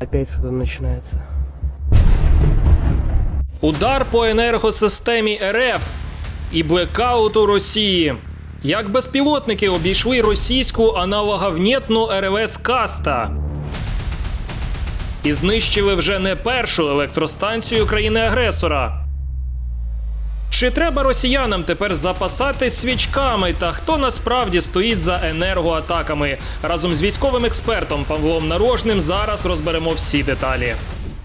Опять что-то начинается. Удар по енергосистемі РФ і блекауту Росії. Як безпілотники обійшли російську аналоговнєтну РВС Каста і знищили вже не першу електростанцію країни-агресора. Чи треба росіянам тепер запасати свічками та хто насправді стоїть за енергоатаками? Разом з військовим експертом Павлом Нарожним зараз розберемо всі деталі.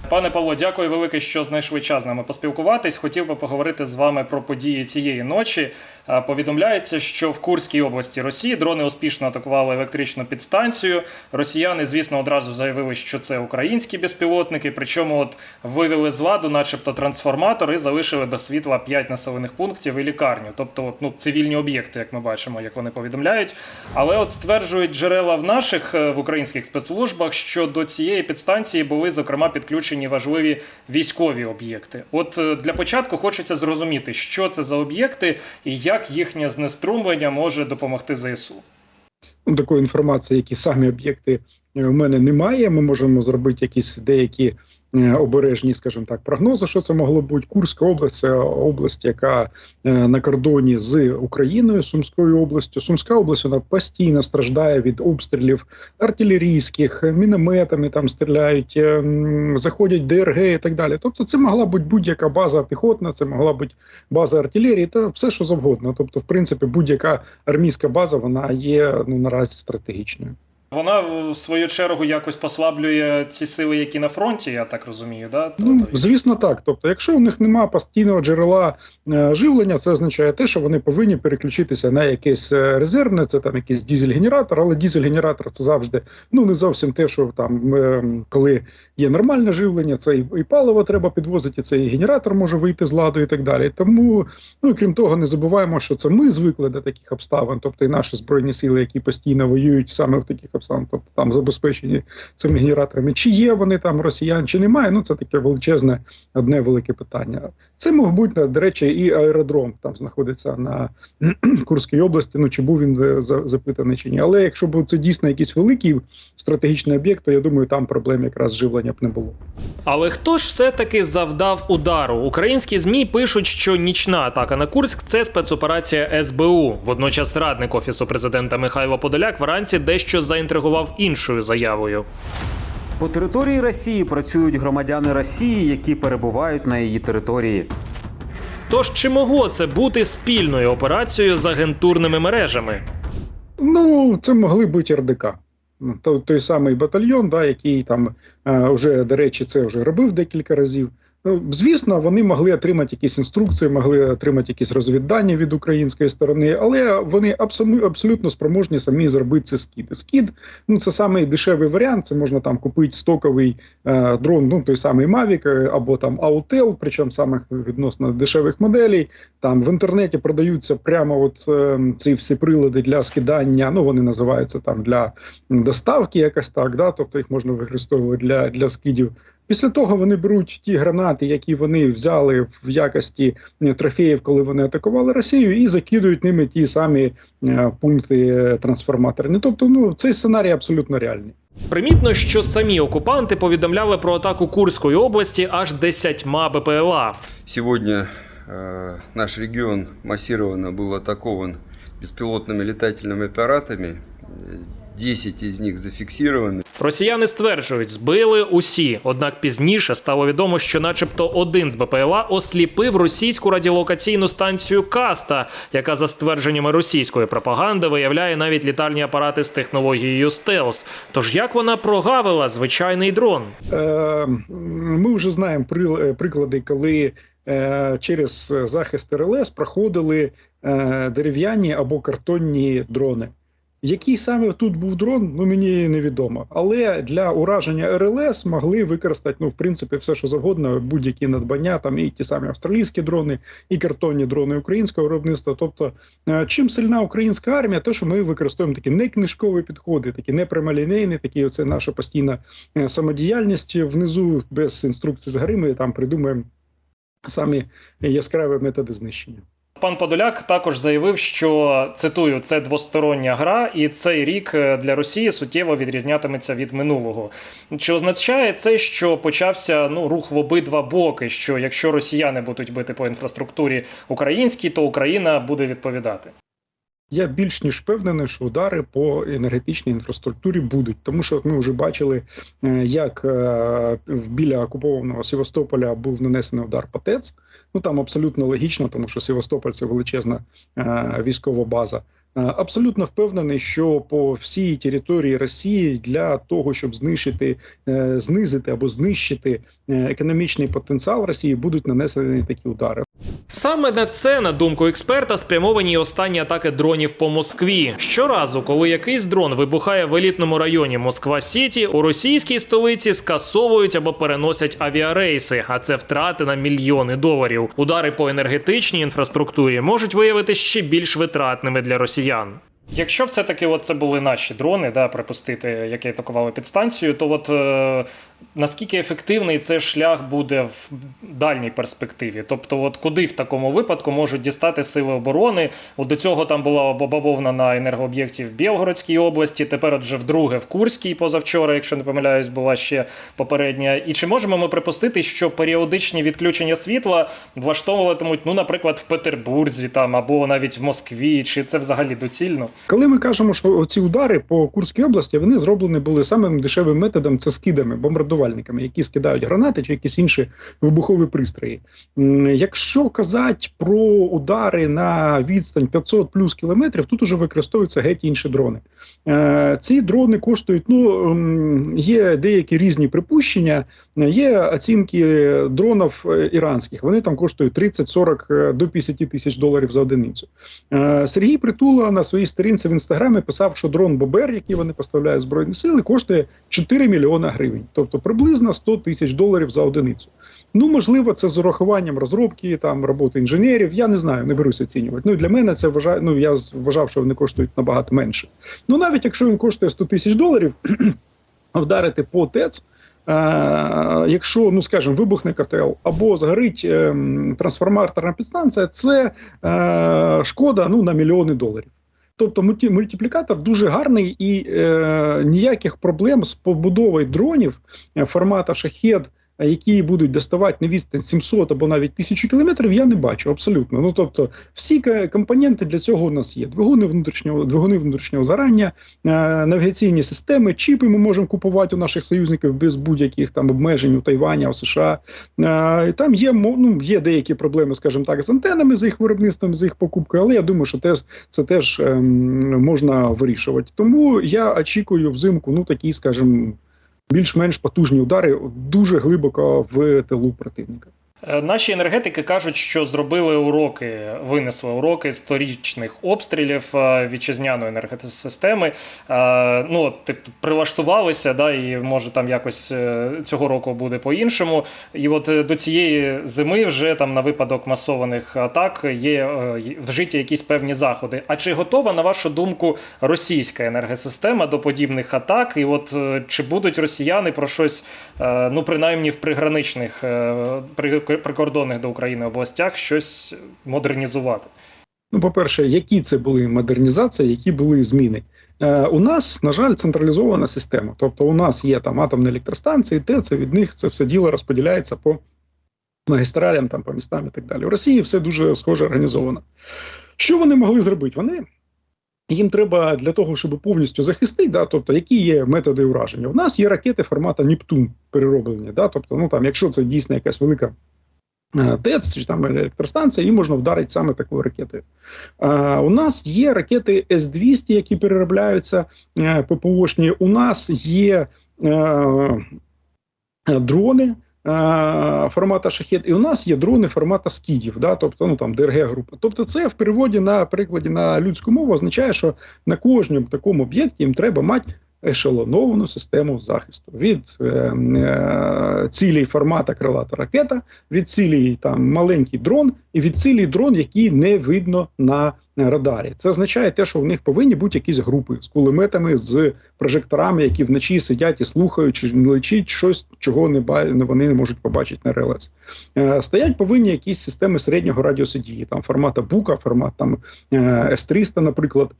Пане Павло, дякую велике, що знайшли час з нами поспілкуватись. Хотів би поговорити з вами про події цієї ночі. Е, Повідомляється, що в Курській області Росії дрони успішно атакували електричну підстанцію. Росіяни, звісно, одразу заявили, що це українські безпілотники. Причому от вивели з ладу, начебто, трансформатор і залишили без світла 5 населених пунктів і лікарню. Тобто, от, ну, цивільні об'єкти, як ми бачимо, як вони повідомляють. Але от стверджують джерела в наших е, в українських спецслужбах, що до цієї підстанції були зокрема підключені важливі військові об'єкти. От е, для початку хочеться зрозуміти, що це за об'єкти і як їхнє знеструмлення може допомогти ЗСУ. Ну, такої інформації, які самі об'єкти е, в мене немає. Ми можемо зробити якісь деякі е, обережні, скажімо так, прогнози, що це могло бути. Курська область це область, яка е, на кордоні з Україною, Сумською областю. Сумська область вона постійно страждає від обстрілів артилерійських, мінометами там стріляють, е, заходять ДРГ і так далі. Тобто, це могла бути будь-яка база піхотна, це могла бути база артилерії, та все, що завгодно. Тобто, в принципі, будь-яка армійська база вона є ну наразі стратегічною. Вона в свою чергу якось послаблює ці сили, які на фронті, я так розумію. Да? Ну Тобто- звісно, так. Тобто, якщо у них немає постійного джерела е, живлення, це означає те, що вони повинні переключитися на якесь е, резервне, це там якийсь дізель-генератор, але дізель-генератор це завжди ну не зовсім те, що там е, коли є нормальне живлення, це і, і паливо треба підвозити, і це і генератор може вийти з ладу і так далі. Тому, ну і крім того, не забуваємо, що це ми звикли до таких обставин, тобто і наші збройні сили, які постійно воюють саме в таких обставинах, тобто там забезпечені цими генераторами. Чи є вони там росіян, чи немає? Ну це таке величезне одне велике питання. Це мог бути, до речі, і аеродром там знаходиться на Курській області. Ну чи був він за- за- запитаний чи ні. Але якщо б це дійсно якийсь великий стратегічний об'єкт, то я думаю, там проблем якраз живлення б не було. Але хто ж все-таки завдав удару? Українські змі пишуть, що нічна атака на Курськ це спецоперація СБУ. Водночас радник офісу президента Михайло Подоляк вранці дещо заінтригував іншою заявою. По території Росії працюють громадяни Росії, які перебувають на її території. Тож чи могло це бути спільною операцією з агентурними мережами? Ну, це могли бути РДК. Ну, Той, той самий батальйон, да, який там е, вже, до речі, це вже робив декілька разів. Ну, звісно, вони могли отримати якісь інструкції, могли отримати якісь розвіддання від української сторони, але вони абсолютно, спроможні самі зробити це скид. Скид ну це самий дешевий варіант. Це можна там купити стоковий е, дрон, ну той самий Mavic е, або там Autel, причому самих відносно дешевих моделей. Там в інтернеті продаються прямо от е, ці всі прилади для скидання. Ну вони називаються там для доставки, якось так. Да, тобто їх можна використовувати для, для скидів. Після того вони беруть ті гранати, які вони взяли в якості е, трофеїв, коли вони атакували Росію, і закидують ними ті самі е, пункти е, трансформаторні. Тобто, ну цей сценарій абсолютно реальний. Примітно, що самі окупанти повідомляли про атаку Курської області аж десятьма БПЛА. Сегодня э, наш регион массированно был атакован беспилотными летательными аппаратами. Э, 10 из них зафиксированы. Росіяни стверджують, збили усі. Однак пізніше стало відомо, що, начебто, один з БПЛА осліпив російську радіолокаційну станцію Каста, яка за ствердженнями російської пропаганди виявляє навіть літальні апарати з технологією стелс. Тож як вона прогавила звичайний дрон? Е, Ми вже знаємо при- е, приклади, коли е, через захист РЛС проходили е, дерев'яні або картонні дрони. Який саме тут був дрон, ну мені невідомо. Але для ураження РЛС могли використати ну, в принципі, все, що завгодно, будь-які надбання, там і ті самі австралійські дрони, і картонні дрони українського виробництва. Тобто, е, чим сильна українська армія, то що ми використовуємо такі не книжкові підходи, такі не прямолінейні, такі оце наша постійна е, самодіяльність внизу без інструкцій з гри. Ми там придумаємо самі яскраві методи знищення. Пан Подоляк також заявив, що цитую, це двостороння гра, і цей рік е, для Росії суттєво відрізнятиметься від минулого. Чи означає це, що почався ну рух в обидва боки? Що якщо росіяни будуть бити по інфраструктурі українській, то Україна буде відповідати? Я більш ніж впевнений, що удари по енергетичній інфраструктурі будуть, тому що ми вже бачили, е, як е, біля окупованого Севастополя був нанесений удар по ТЕЦ. Ну там абсолютно логічно, тому що Севастополь це величезна е, військова база. Абсолютно впевнений, що по всій території Росії для того, щоб знищити, знизити або знищити економічний потенціал Росії, будуть нанесені такі удари. Саме на це, на думку експерта, спрямовані й останні атаки дронів по Москві. Щоразу, коли якийсь дрон вибухає в елітному районі Москва Сіті, у російській столиці скасовують або переносять авіарейси, а це втрати на мільйони доларів. Удари по енергетичній інфраструктурі можуть виявитися ще більш витратними для росіян. Якщо все-таки от це були наші дрони, да, припустити, які атакували підстанцію, то от е, наскільки ефективний цей шлях буде в дальній перспективі? Тобто, от куди в такому випадку можуть дістати сили оборони? От до цього там була бавовна на енергооб'єкті в Білгородській області, тепер от вже вдруге в Курській позавчора, якщо не помиляюсь, була ще попередня. І чи можемо ми припустити, що періодичні відключення світла влаштовуватимуть, ну, наприклад, в Петербурзі там або навіть в Москві, чи це взагалі доцільно? Коли ми кажемо, що ці удари по Курській області вони зроблені були самим дешевим методом це скидами, бомбардувальниками, які скидають гранати чи якісь інші вибухові пристрої. Якщо казати про удари на відстань 500 плюс кілометрів, тут уже використовуються геть інші дрони. Е, Ці дрони коштують. Ну є деякі різні припущення. Є оцінки дронів е, іранських. Вони там коштують 30-40 е, до 50 тисяч доларів за одиницю. Сергій Притула на своїй сторінці в інстаграмі писав, що дрон Бобер, який вони поставляють збройні сили, коштує 4 мільйона гривень, тобто приблизно 100 тисяч доларів за одиницю. Ну можливо, це з урахуванням розробки, там роботи інженерів. Я не знаю, не берусь оцінювати. Ну для мене це вважаю. Ну я вважав, що вони коштують набагато менше. Ну навіть якщо він коштує 100 тисяч доларів, вдарити по ТЕЦ. Е, якщо, ну скажімо, вибухне котел або згорить е, трансформаторна підстанція, це е, шкода ну, на мільйони доларів. Тобто мультиплікатор дуже гарний і е, ніяких проблем з побудовою дронів е, формату шахед, е, які будуть доставати на відстань 700 або навіть 1000 кілометрів, я не бачу абсолютно. Ну тобто, всі компоненти для цього у нас є: двигуни внутрішнього двигуни внутрішнього зарання, е, навігаційні системи, чіпи ми можемо купувати у наших союзників без будь-яких там обмежень у Тайвані, у США. Е, там є ну, є деякі проблеми, скажімо так, з антенами, з їх виробництвом, з їх покупкою, але я думаю, що теж це теж ем, можна вирішувати. Тому я очікую взимку, ну такі, скажімо, більш-менш потужні удари дуже глибоко в тилу противника. Е, Наші енергетики кажуть, що зробили уроки, винесли уроки сторічних обстрілів е, вітчизняної енергосистеми. Е, Ну, типу, прилаштувалися, да, і може там якось цього року буде по-іншому. І от до цієї зими вже там на випадок масованих атак є вжиті якісь певні заходи. А чи готова, на вашу думку, російська енергосистема до подібних атак? І от чи будуть росіяни про щось, ну принаймні в приграничних при- прикордонних до України областях щось модернізувати? Ну, по-перше, які це були модернізації, які були зміни? Е, у нас, на жаль, централізована система. Тобто, у нас є там атомні електростанції, ТЕЦ, і від них це все діло розподіляється по магістралям, там, по містам і так далі. У Росії все дуже схоже організовано. Що вони могли зробити? Вони їм треба для того, щоб повністю захистити, да, тобто, які є методи ураження. У нас є ракети формату Нептун перероблені. Да, тобто, ну там, якщо це дійсно якась велика ТЕЦ чи там електростанція, її можна вдарити саме такою ракетою. Е, у нас є ракети С-200, які переробляються е, ППОшні. У нас є е, е, дрони. е, Формата шахет, і у нас є дрони формата скідів, да, тобто ну там ДРГ група. Тобто, це в переводі на прикладі на людську мову означає, що на кожному такому об'єкті їм треба мати ешелоновану систему захисту від е, е, цілій формата крилата ракета, від цілій там маленький дрон і від цілій дрон, який не видно на радарі. Це означає те, що в них повинні бути якісь групи з кулеметами, з прожекторами, які вночі сидять і слухають, чи не лечить щось, чого не вони не можуть побачити на РЛС. Е, Стоять повинні якісь системи середнього радіусу дії, там формата Бука, формат там е, С-300, наприклад,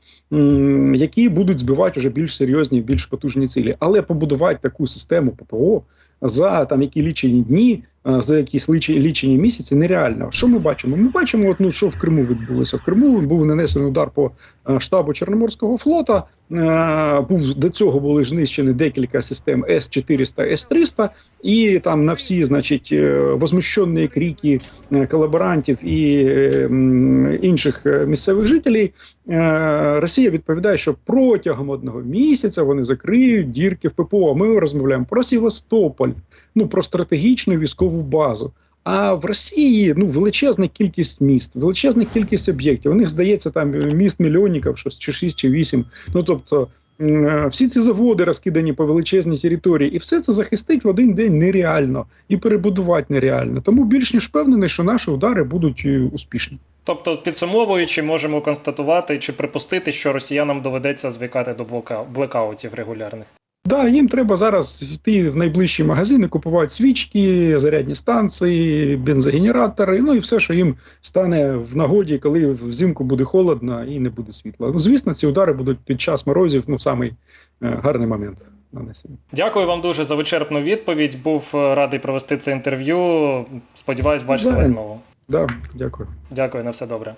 які будуть збивати вже більш серйозні, більш потужні цілі. Але побудувати таку систему ППО за там які лічені дні, е, за якісь лічені, лічені місяці нереально. Що ми бачимо? Ми бачимо, от, ну, що в Криму відбулося. В Криму був нанесений удар по е, штабу Чорноморського флота. Е, Був до цього були знищені декілька систем С-400, С-300, і там на всі, значить, е, возмущені крики е, колаборантів і інших місцевих жителів. Росія відповідає, що протягом одного місяця вони закриють дірки в ППО. Ми розмовляємо про Севастополь, ну про стратегічну військову базу. А в Росії ну величезна кількість міст, величезна кількість об'єктів. У них здається там міст мільйонників, щось чи 6, чи 8. Ну тобто е, всі ці заводи розкидані по величезній території, і все це захистить в один день нереально і перебудувати нереально. Тому більш ніж впевнений, що наші удари будуть е, успішні. Тобто, підсумовуючи, можемо констатувати чи припустити, що росіянам доведеться звикати до блока... блекаутів регулярних. Да, їм треба зараз йти в найближчі магазини, купувати свічки, зарядні станції, бензогенератори, ну і все, що їм стане в нагоді, коли взимку буде холодно і не буде світла. Ну, звісно, ці удари будуть під час морозів, ну самий е, гарний момент нанесення. Дякую вам дуже за вичерпну відповідь. Був е, радий провести це інтерв'ю. Сподіваюсь, бачити вас знову. Да, дякую. Дякую на все добре.